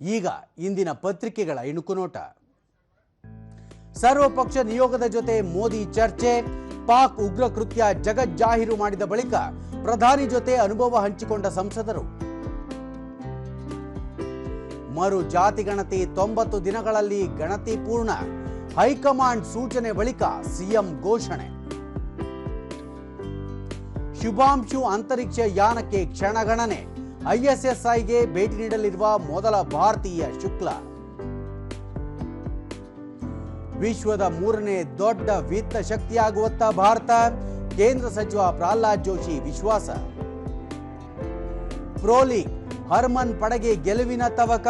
ಈಗ ಇಂದಿನ ಪತ್ರಿಕೆಗಳ ಇಣುಕುನೋಟ. ಸರ್ವಪಕ್ಷ ನಿಯೋಗದ ಜೊತೆ ಮೋದಿ ಚರ್ಚೆ, ಪಾಕ್ ಉಗ್ರ ಕೃತ್ಯ ಜಗಜ್ಜಾಹೀರು ಮಾಡಿದ ಬಳಿಕ ಪ್ರಧಾನಿ ಜೊತೆ ಅನುಭವ ಹಂಚಿಕೊಂಡ ಸಂಸದರು. ಮರು ಜಾತಿ ಗಣತಿ ತೊಂಬತ್ತು ದಿನಗಳಲ್ಲಿ ಗಣತಿ ಪೂರ್ಣ, ಹೈಕಮಾಂಡ್ ಸೂಚನೆ ಬಳಿಕ ಸಿಎಂ ಘೋಷಣೆ. ಶುಭಾಂಶು ಅಂತರಿಕ್ಷ ಯಾನಕ್ಕೆ ಕ್ಷಣಗಣನೆ ಐಎಸ್ಎಸ್ಐಗೆ ಭೇಟಿ ನೀಡಲಿರುವ ಮೊದಲ ಭಾರತೀಯ ಶುಕ್ಲ. ವಿಶ್ವದ ಮೂರನೇ ದೊಡ್ಡ ವಿತ್ತ ಶಕ್ತಿಯಾಗುವತ್ತ ಭಾರತ, ಕೇಂದ್ರ ಸಚಿವ ಪ್ರಹ್ಲಾದ್ ಜೋಶಿ ವಿಶ್ವಾಸ. ಪ್ರೊ ಲೀಗ್ ಹರ್ಮನ್ ಪಡೆಗೆ ಗೆಲುವಿನ ತವಕ,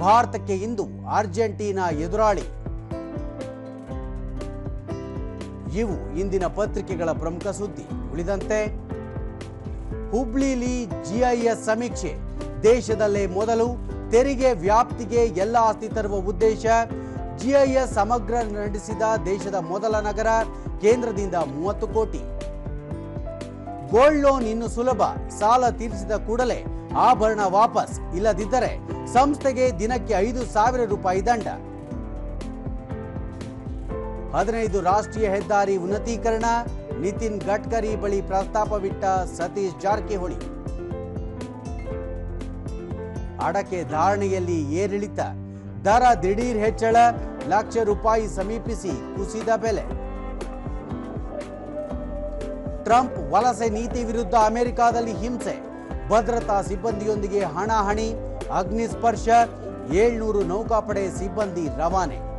ಭಾರತಕ್ಕೆ ಇಂದು ಅರ್ಜೆಂಟೀನಾ ಎದುರಾಳಿ. ಇವು ಇಂದಿನ ಪತ್ರಿಕೆಗಳ ಪ್ರಮುಖ ಸುದ್ದಿ. ಉಳಿದಂತೆ ಹುಬ್ಳಿಲಿ ಜಿಐಎಸ್ ಸಮೀಕ್ಷೆ. ದೇಶದಲ್ಲೇ ಮೊದಲು ತೆರಿಗೆ ವ್ಯಾಪ್ತಿಗೆ ಎಲ್ಲ ಆಸ್ತಿ ತರುವ ಉದ್ದೇಶ ಜಿಐಎಸ್ ಸಮಗ್ರ ನಡೆಸಿದ ದೇಶದ ಮೊದಲ ನಗರ ಕೇಂದ್ರದಿಂದ ಮೂವತ್ತು ಕೋಟಿ. ಗೋಲ್ಡ್ ಲೋನ್ ಇನ್ನು ಸುಲಭ, ಸಾಲ ತೀರಿಸಿದ ಕೂಡಲೇ ಆಭರಣ ವಾಪಸ್. ಇಲ್ಲದಿದ್ದರೆ ಸಂಸ್ಥೆಗೆ ದಿನಕ್ಕೆ ಐದು ಸಾವಿರ ರೂಪಾಯಿ ದಂಡ. ಹದಿನೈದು ರಾಷ್ಟ್ರೀಯ ಹೆದ್ದಾರಿ ಉನ್ನತೀಕರಣ ನಿತಿನ್ ಗಡ್ಕರಿ ಬಳಿ ಪ್ರಸ್ತಾಪವಿಟ್ಟ ಸತೀಶ್ ಜಾರಕಿಹೊಳಿ. ಅಡಕೆ ಧಾರಣೆಯಲ್ಲಿ ಏರಿಳಿತ. ದರ ದಿಢೀರ್ ಹೆಚ್ಚಳ, ಲಕ್ಷ ರೂಪಾಯಿ ಸಮೀಪಿಸಿ ಕುಸಿದ ಬೆಲೆ. ಟ್ರಂಪ್ ವಲಸೆ ನೀತಿ ವಿರುದ್ಧ ಅಮೆರಿಕಾದಲ್ಲಿ ಹಿಂಸೆ. ಭದ್ರತಾ ಸಿಬ್ಬಂದಿಯೊಂದಿಗೆ ಹಣಾಹಣಿ, ಅಗ್ನಿಸ್ಪರ್ಶ, ಏಳ್ನೂರು ನೌಕಾಪಡೆ ಸಿಬ್ಬಂದಿ ರವಾನೆ.